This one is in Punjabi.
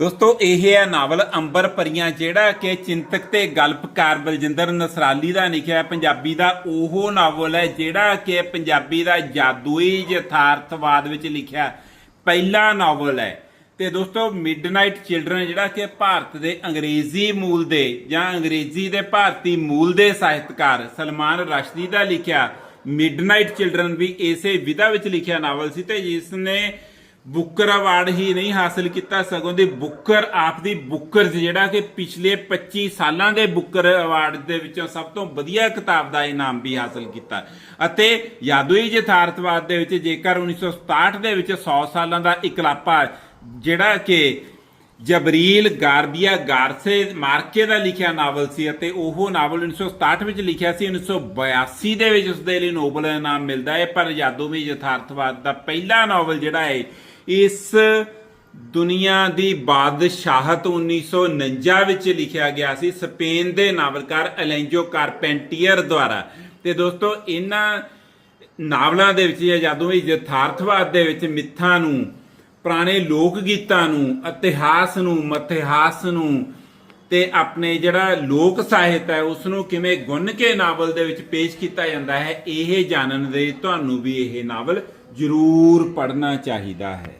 ਦੋਸਤੋ, ਇਹ ਹੈ ਨਾਵਲ ਅੰਬਰ ਪਰੀਆਂ, ਜਿਹੜਾ ਕਿ ਚਿੰਤਕ ਤੇ ਗਲਪਕਾਰ ਬਲਜਿੰਦਰ ਨਸਰਾਲੀ ਦਾ ਲਿਖਿਆ ਪੰਜਾਬੀ ਦਾ ਉਹ ਨਾਵਲ ਹੈ, ਜਿਹੜਾ ਕਿ ਪੰਜਾਬੀ ਦਾ ਜਾਦੂਈ ਯਥਾਰਥਵਾਦ ਵਿੱਚ ਲਿਖਿਆ ਪਹਿਲਾ ਨਾਵਲ ਹੈ। ਤੇ ਦੋਸਤੋ ਮਿਡਨਾਈਟ ਚਿਲਡਰਨ ਜਿਹੜਾ ਕਿ ਭਾਰਤ ਦੇ ਅੰਗਰੇਜ਼ੀ ਮੂਲ ਦੇ ਜਾਂ ਅੰਗਰੇਜ਼ੀ ਦੇ ਭਾਰਤੀ ਮੂਲ ਦੇ ਸਾਹਿਤਕਾਰ ਸਲਮਾਨ ਰਸ਼ਦੀ ਦਾ ਲਿਖਿਆ। ਮਿਡਨਾਈਟ ਚਿਲਡਰਨ ਵੀ ਇਸੇ ਵਿਧਾ ਵਿੱਚ ਲਿਖਿਆ ਨਾਵਲ ਸੀ ਤੇ ਜਿਸ ਨੇ ਬੁੱਕਰ ਅਵਾਰਡ ਹੀ ਨਹੀਂ ਹਾਸਲ ਕੀਤਾ ਸਗੋਂ ਦੀ ਬੁੱਕਰ, ਆਪ ਦੀ ਬੁੱਕਰ ਜਿਹੜਾ ਕਿ ਪਿਛਲੇ 25 ਸਾਲਾਂ ਦੇ ਬੁੱਕਰ ਅਵਾਰਡ ਦੇ ਵਿੱਚੋਂ ਸਭ ਤੋਂ ਵਧੀਆ ਕਿਤਾਬ ਦਾ ਇਨਾਮ ਵੀ ਹਾਸਲ ਕੀਤਾ। ਅਤੇ ਯਾਦੂਈ ਯਥਾਰਥਵਾਦ ਦੇ ਵਿੱਚ ਜੇਕਰ 1967 ਦੇ ਵਿੱਚ 100 ਸਾਲਾਂ ਦਾ ਇਕਲਾਪਾ, ਜਿਹੜਾ ਕਿ ਜਬਰੀਲ ਗਾਰਬੀਆ ਗਾਰਸੇ ਮਾਰਕੇ ਦਾ ਲਿਖਿਆ ਨਾਵਲ ਸੀ ਅਤੇ ਉਹ ਨਾਵਲ 1967 ਵਿੱਚ ਲਿਖਿਆ ਸੀ 1982 ਦੇ ਵਿੱਚ ਉਸ ਦੇ ਲਈ ਨੋਬਲ ਇਨਾਮ ਮਿਲਦਾ ਹੈ। ਪਰ ਯਾਦੋਮੀ ਯਥਾਰਥਵਾਦ ਦਾ ਪਹਿਲਾ ਨਾਵਲ ਜਿਹੜਾ ਹੈ ਇਸ ਦੁਨੀਆ ਦੀ ਬਾਦਸ਼ਾਹਤ 1949 ਵਿੱਚ ਲਿਖਿਆ ਗਿਆ ਸੀ, ਸਪੇਨ ਦੇ ਨਾਵਲਕਾਰ ਅਲੈਂਜੋ ਕਾਰਪੈਂਟੀਅਰ ਦੁਆਰਾ। ਤੇ ਦੋਸਤੋ, ਇਹਨਾਂ ਨਾਵਲਾਂ ਦੇ ਵਿੱਚ ਜਾਂ ਜਾਦੂਈ ਯਥਾਰਥਵਾਦ ਦੇ ਵਿੱਚ ਮਿੱਥਾਂ ਨੂੰ, ਪੁਰਾਣੇ ਲੋਕ ਗੀਤਾਂ ਨੂੰ, ਇਤਿਹਾਸ ਨੂੰ, ਮਤਿਹਾਸ ਨੂੰ ਤੇ ਆਪਣੇ ਜਿਹੜਾ ਲੋਕ ਸਾਹਿਤ ਹੈ, ਉਸ ਨੂੰ ਕਿਵੇਂ ਗੁੰਨ ਕੇ ਨਾਵਲ ਦੇ ਵਿੱਚ ਪੇਸ਼ ਕੀਤਾ ਜਾਂਦਾ ਹੈ, ਇਹ ਜਾਣਨ ਦੇ ਤੁਹਾਨੂੰ ਵੀ ਇਹ ਨਾਵਲ ਜ਼ਰੂਰ ਪੜ੍ਹਨਾ ਚਾਹੀਦਾ ਹੈ।